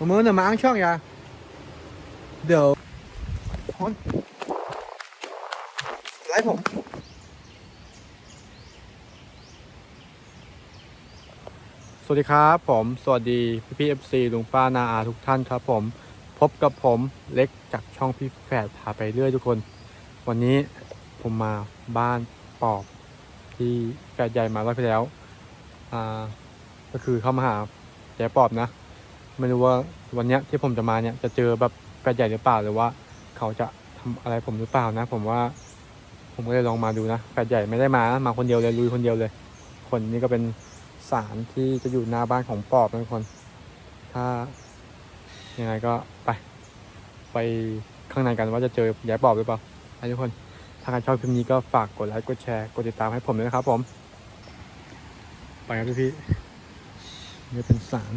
我们的马上ช่อง呀เดี๋ยวคนไลฟ์ผม สวัสดีครับผม สวัสดีพี่พี่เอฟซีลุงป้านาอาทุกท่านครับผม พบกับผมเล็กจากช่องพี่แฝดพาไปเรื่อยทุกคน วันนี้ผมมาบ้านปอบที่แฝดใหญ่มารอบที่แล้ว อ่า ก็คือเข้ามาหาแกปอบนะ ไม่รู้ว่าวันเนี้ยที่ผมจะมาเนี่ยจะเจอแบบแฟนใหญ่หรือเปล่าหรือว่า เขาจะทำอะไรผมหรือเปล่านะ ผมว่า ผมก็เลยลองมาดูนะแฟนใหญ่ไม่ได้มามาคนเดียวเลยลุยคนเดียวเลย คนนี้ก็เป็นสารที่จะอยู่หน้าบ้านของปอบนะทุกคน ถ้ายังไงก็ไปไปข้างในกันว่าจะเจอยายปอบหรือเปล่าทุกคน ถ้าใครชอบคลิปนี้ก็ฝากกดไลค์กดแชร์กดติดตามให้ผมด้วยนะครับผม ไปครับพี่พี่นี่เป็นสาร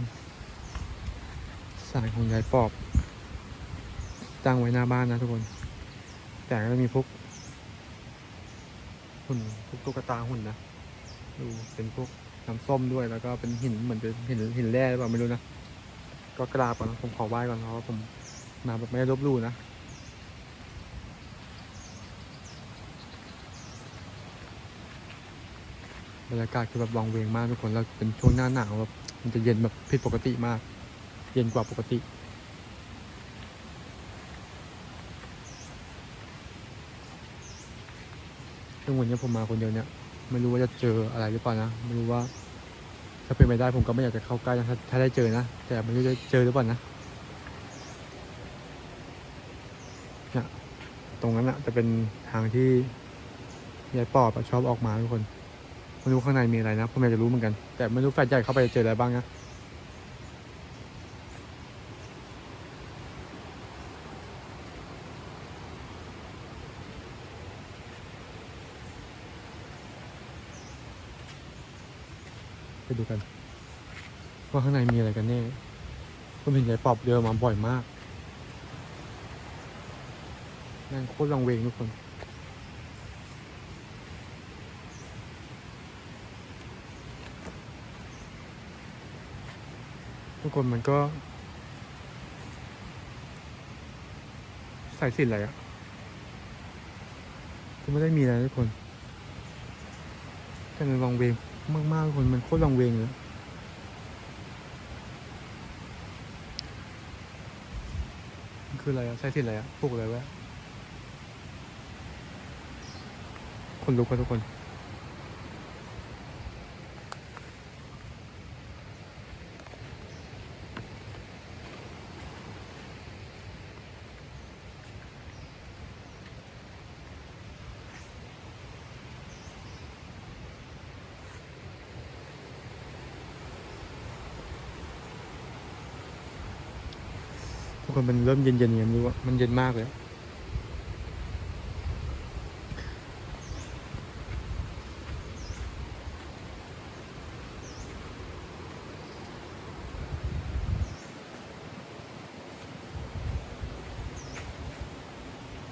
สารของยายปอบตั้งไว้หน้าบ้านนะทุกคน แต่ก็มีพวกหุ่นพวกตุ๊กตาหุ่นนะดูเป็นพวกน้ำส้มด้วยแล้วก็เป็นหินเหมือนเป็นหินหินแร่หรือเปล่าไม่รู้นะก็กราบก่อนนะผมขอไหว้ก่อนเพราะว่าผมมาแบบไม่ได้ลบลู่นะบรรยากาศคือแบบวังเวงมากทุกคนแล้วเป็นช่วงหน้าหนาวแบบมันจะเย็นแบบผิดปกติมาก เย็นกว่าปกติ ซึ่งวันนี้ผมมาคนเดียวเนี่ย ไม่รู้ว่าจะเจออะไรหรือเปล่านะ ไม่รู้ว่า ถ้าเป็นไปได้ผมก็ไม่อยากจะเข้าใกล้นะถ้าถ้าได้เจอนะ แต่ไม่รู้จะเจอหรือเปล่านะเนี่ยตรงนั้นอะจะเป็นทางที่ยายปอบอะชอบออกมาทุกคนไม่รู้ข้างในมีอะไรนะผมอยากจะรู้เหมือนกัน แต่ไม่รู้แฟนใหญ่เข้าไปจะเจออะไรบ้างนะ ดูกัน ว่าข้างในมีอะไรกันแน่ผมเห็นยายปอบเดินมาบ่อยมากนั่งโคตรลังเวงทุกคนทุกคนมันก็ ใส่สินอะไรอะก็ไม่ได้มีอะไรทุกคนแต่มันวังเวง มากๆทุกคนมันโคตรลังเวงเลยมันคืออะไรอะใช้สินอะไรอะปลูกอะไรวะคนลุกกันทุกคน คนมันเริ่มเย็นๆอย่างนี้ว่ามันเย็นมากเลย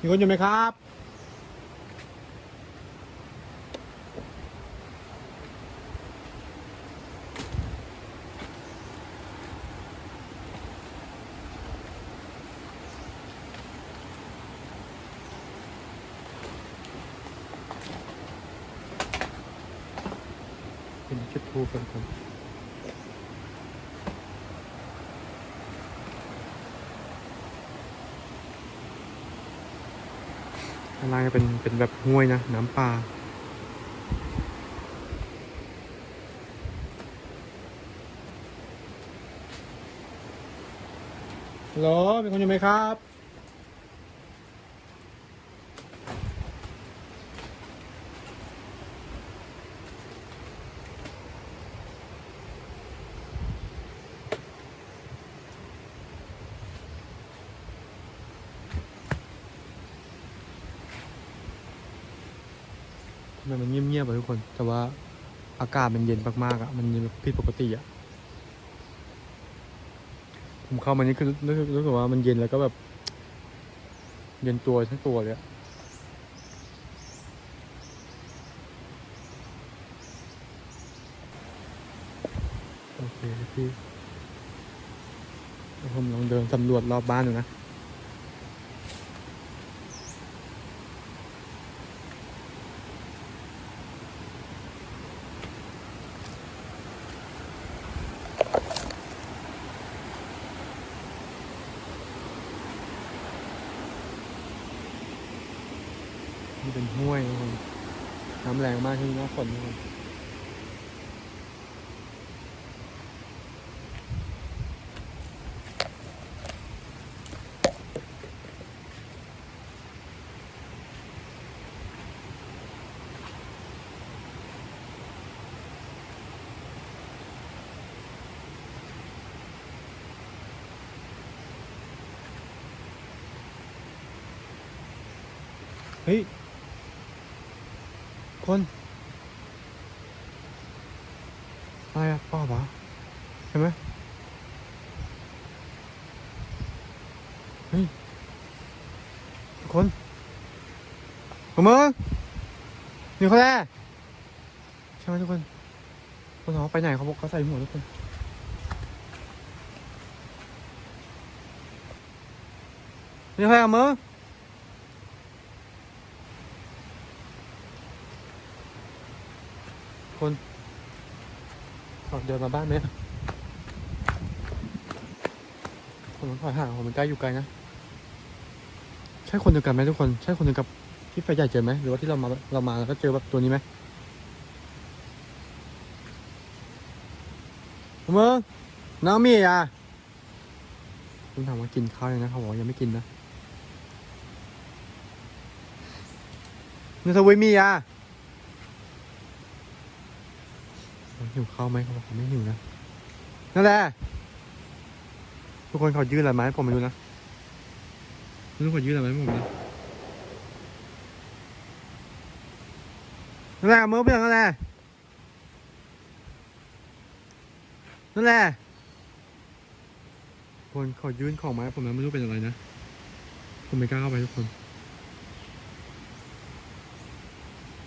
มีคนอยู่ไหมครับ เป็นชุดทูเป็นคนข้างล่างจะเป็นเป็นแบบห้วยนะ น้ำปลาฮัลโหลมีคนอยู่ไหมครับ ทำไมมันเงียบๆอะทุกคน แต่ว่าอากาศมันเย็นมากๆอะ มันเย็นผิดปกติอะ ผมเข้ามานี่คือรู้สึกรู้สึกว่ามันเย็นแล้วก็แบบ เย็นตัวทั้งตัวเลยอะโอเคพี่เดี๋ยวผมลองเดินสำรวจรอบบ้านดูนะ นี่เป็นห้วยนะครับน้ำแรงมากที่นี่น้าฝนนะครับเฮ้ย คนอะไรอะป้าปะเห็นไหมเฮ้ยทุกคนผมมึงมีคนแรกใช่ไหมทุกคน คนเขาไปไหนเขาบอกเขาใส่หมวกทุกคนมีใครกับมึง คนขอเดินมาบ้านไหมคนมันถอยห่างผมมันใกล้อยู่ไกลนะ ใช่คนเดียวกันไหมทุกคน ใช่คนเดียวกับที่ไฟใหญ่เจอไหมหรือว่าที่เรามาเรามาแล้วก็เจอแบบตัวนี้ไหมเมื่อน้องมีอะคุณถามว่ากินข้าวยังนะเขาบอกยังไม่กินนะนี่ทวีมีอะ หิวข้าวไหมเขาบอกเขาไม่หิวนะนั่นแหละทุกคนเขายื่นอะไรมาให้ผมไม่รู้นะไม่รู้เขายื่นอะไรมาให้ผมนะนั่นแหละมือเปลี่ยนนั่นแหละนั่นแหละคนเขายื่นของมาให้ผมนะไม่รู้เป็นอะไรนะผมไม่กล้าเข้าไปทุกคน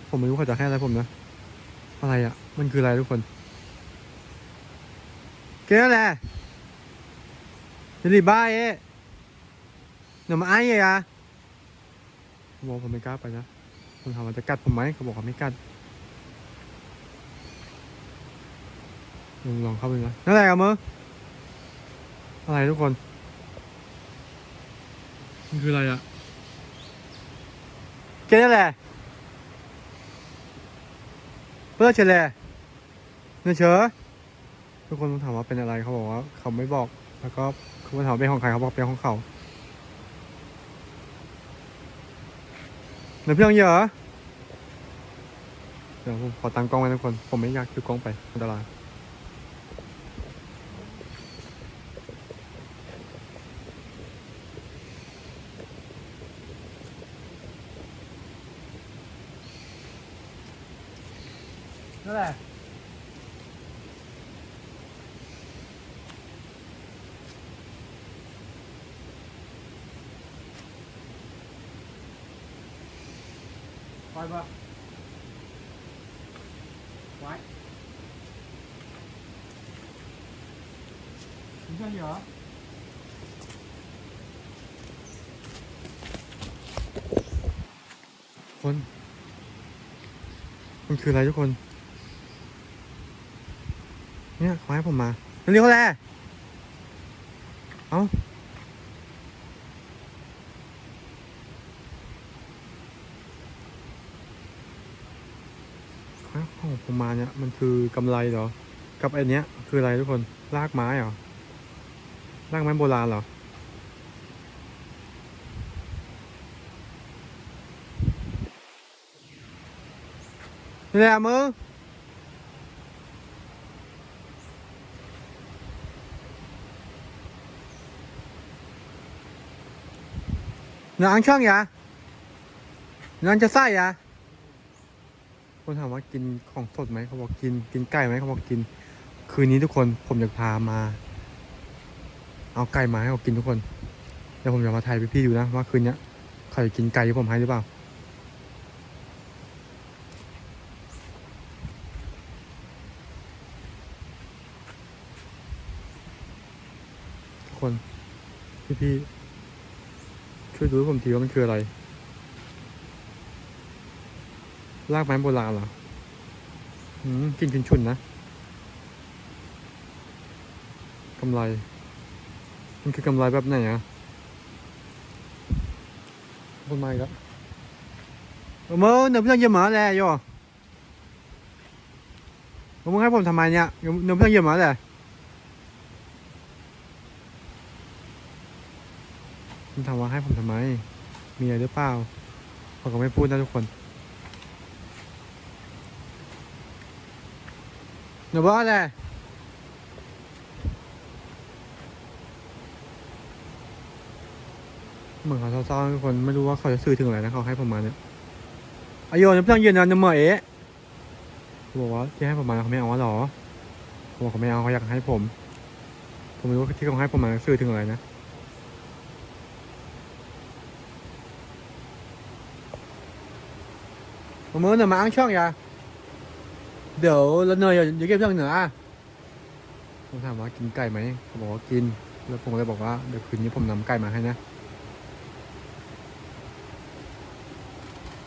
ผมไม่รู้เขาจะให้อะไรผมนะ อะไรอะ มันคืออะไรทุกคน เกี่ยวอะไรจะรีบ้าเอ๊ะเดี๋ยวมาไอ้ยังอะผมบอกผมไม่กล้าไปนะผมถามว่าจะกัดผมไหมเขาบอกว่าไม่กัดลองลองเข้าไปนะนั่นแหละกับมืออะไรทุกคนมันคืออะไรอะเกี่ยวอะเพื่อเฉลยเนื้อเชอ ทุกคนต้องถามว่าเป็นอะไรเขาบอกว่า เขาไม่บอก แล้วก็เขาถามเป็นของใครเขาบอกเป็นของเขาเดี๋ยวพี่ต้องเยอะเดี๋ยวผมขอตังกล้องไว้ทุกคน ผมไม่อยากถือกล้องไปอันตรายนั่นแหละ อยบ่ไว้ถึงจะเหรอคนมันคืออะไรทุกคน เนี่ยขอให้ผมมาเรียาแล้วเอ้า เขาให้องผมมาเนี่ยมันคือกำไรเหรอ กับไอเนี้ย คืออะไรทุกคนลากไม้เหรอลากไม้โบราณเหรอ นี่แหละมึงนางช่างยานางจะไส้ยา คนถามว่ากินของสดไหมเขาบอกกิน กินไก่ไหมเขาบอกกิน คืนนี้ทุกคนผมอยากพามา เอาไก่มาให้เขากินทุกคนเดี๋ยวผมจะมาถ่ายพี่ๆดูนะว่าคืนเนี้ยเขาจะกินไก่ที่ผมให้หรือเปล่าทุกคนพี่พี่ๆช่วยดูให้ผมทีว่ามันคืออะไร รากไม้โบราณเหรออืมกินชุนๆนะกำไร มันคือกำไรแบบไหนอะต้นไม้ล้วโอ้โหเนื้อเพื่อนเยอะมาแล้วโย่อ้มึงให้ผมทำไมเนี่ยเนื้อเพื่อนเยอะมาแล้วมันถามว่าให้ผมทำไม มีอะไรหรือเปล่าผมก็ไม่พูดนะทุกคน หนูบอกอะไรเหมือนเขาเศร้าๆทุกคนไม่รู้ว่าเขาจะสื่อถึงอะไรนะเขาให้ผมมาเนี่ยอายุเนี่ยเพื่อนยืนยันนะเมื่อเอ๊ะเขาบอกว่าที่ให้ผมมาเขาไม่เอาหรอเขาบอกเขาไม่เอาเขาอยากให้ผม ผมไม่รู้ว่าที่เขาให้ผมมาสื่อถึงอะไรนะผมเมื่อเนี่ยมาอ้างช่องย่า เดี๋ยวแล้วเนยอย่าเก็บเรื่องเหนืออะผมถามว่ากินไก่ไหมเขาบอกว่ากิน แล้วผมก็เลยบอกว่าเดี๋ยวคืนนี้ผมนำไก่มาให้นะ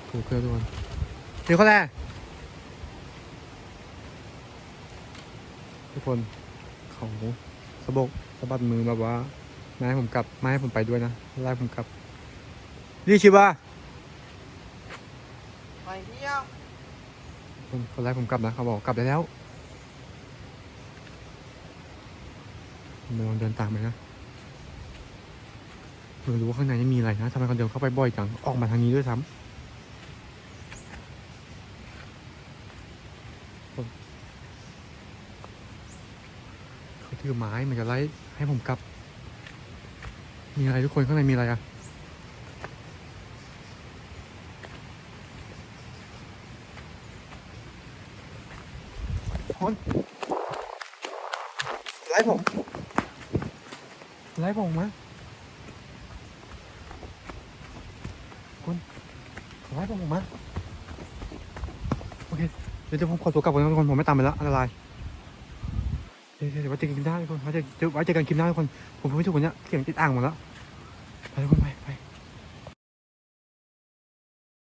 ถูกเพื่อนทุกคนเดี๋ยวเขาแรกทุกคนเขาสะบกสะบัดมือแบบว่าไม่ให้ผมกลับไม่ให้ผมไปด้วยนะไล่ผมกลับรีชิบะไปเที่ยว คนคนไล่ผมกลับนะเขาบอกกลับได้แล้วมลองเดินตามไปนะไม่รู้ว่าข้างในนี่มีอะไรนะทำไมเขาเดินเข้าไปบ่อยจัง ออกมาทางนี้ด้วยซ้ำเขาถือไม้มันจะไล่ให้ผมกลับ มีอะไรทุกคนข้างในมีอะไรอะ คนไล่ผมไล่ผมมาคุณไล่ผมออกมาโอเคเดี๋ยวจะผมขอตัวกลับก่อนนะทุกคนผมไม่ตามไปแล้วอันตรายเดี๋ยวเดี๋ยวไว้เจอกันคลิปหน้าทุกคนไว้เจอไว้เจอกันคลิปหน้าทุกคนผมไม่ถูกคนเนี้ยเสียงติดอ่างหมดแล้วไปทุกคนไป